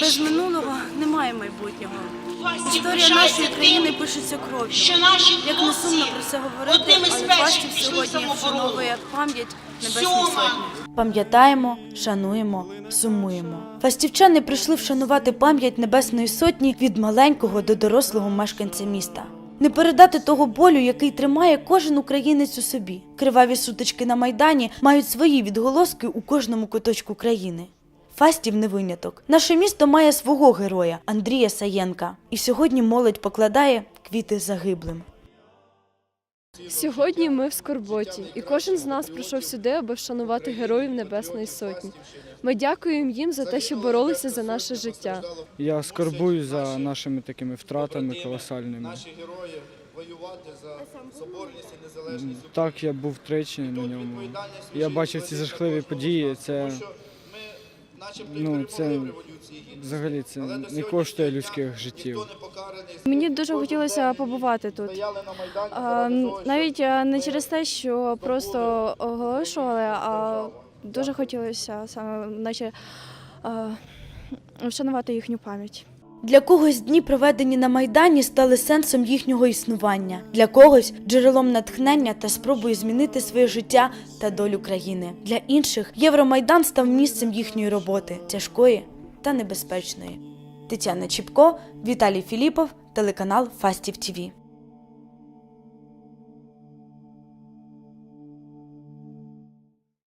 Без минулого немає майбутнього. Історія нашої країни пишеться кров'ю. що наші Як не сумно про це говорити, але перших Фастів пішли в сьогодні вшановує пам'ять Небесної Сотні. Пам'ятаємо, шануємо, сумуємо. Фастівчани прийшли вшанувати пам'ять Небесної Сотні від маленького до дорослого мешканця міста. Не передати того болю, який тримає кожен українець у собі. Криваві сутички на майдані мають свої відголоски у кожному куточку країни. Фастів не виняток. Наше місто має свого героя Андрія Саєнка. І сьогодні молодь покладає квіти загиблим. Сьогодні ми в скорботі, і кожен з нас прийшов сюди, аби вшанувати героїв Небесної Сотні. Ми дякуємо їм за те, що боролися за наше життя. Я скорбую за нашими такими втратами колосальними. М, Так, я був тричі на ньому. Я бачив ці жахливі події. Це ну це взагалі це не коштує людських життів. Мені дуже хотілося побувати тут. А, навіть е, не через те, що просто оголошували, а дуже хотілося саме наче е, вшанувати їхню пам'ять. Для когось дні, проведені на майдані, стали сенсом їхнього існування. Для когось джерелом натхнення та спробою змінити своє життя та долю країни. Для інших Євромайдан став місцем їхньої роботи, тяжкої та небезпечної. Тетяна Чіпко, Віталій Філіпов, телеканал Фастів ТІВІ.